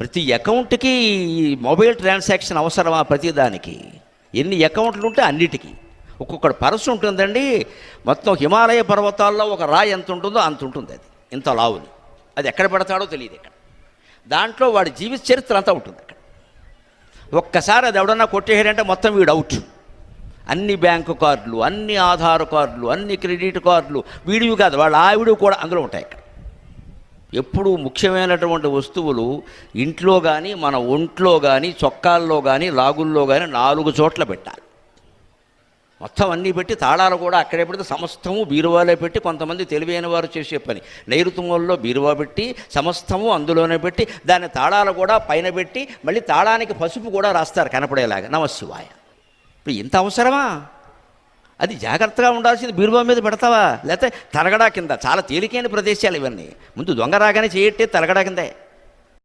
ప్రతి అకౌంట్కి mobile transaction అవసరమా ప్రతిదానికి? ఎన్ని అకౌంట్లు ఉంటే అన్నిటికీ. ఒక్కొక్కటి పరసు ఉంటుందండి మొత్తం హిమాలయ పర్వతాల్లో ఒక రాయి ఎంత ఉంటుందో అంత ఉంటుంది అది. ఇంత లావుని అది ఎక్కడ పెడతాడో తెలియదు ఇక్కడ. దాంట్లో వాడి జీవిత చరిత్ర అంతా ఉంటుంది అక్కడ. ఒక్కసారి అది ఎవడన్నా కొట్టేయాడంటే మొత్తం వీడు అవుట్. అన్ని బ్యాంకు కార్డులు అన్ని ఆధార్ కార్డులు అన్ని క్రెడిట్ కార్డులు వీడివి కాదు వాళ్ళ ఆవిడ కూడా అందులో ఉంటాయి ఇక్కడ. ఎప్పుడు ముఖ్యమైనటువంటి వస్తువులు ఇంట్లో కానీ మన ఒంట్లో కానీ చొక్కాల్లో కానీ లాగుల్లో కానీ నాలుగు చోట్ల పెట్టాలి. మొత్తం అన్నీ పెట్టి తాళాలు కూడా అక్కడే పెడితే సమస్తము బీరువాలో పెట్టి కొంతమంది తెలివైన వారు చేసే పని. నైరుతుంగంలో బీరువా పెట్టి సమస్తము అందులోనే పెట్టి దాని తాళాలు కూడా పైన పెట్టి మళ్ళీ తాళానికి పసుపు కూడా రాస్తారు కనపడేలాగా. నమశివాయ ఇప్పుడు ఇంత అవసరమా? అది జాగ్రత్తగా ఉండాల్సింది బీరువా మీద పెడతావా? లేకపోతే తరగడా కింద చాలా తేలికైన ప్రదేశాలు ఇవన్నీ. ముందు దొంగ రాగానే చేయట్టే తరగడా కిందే.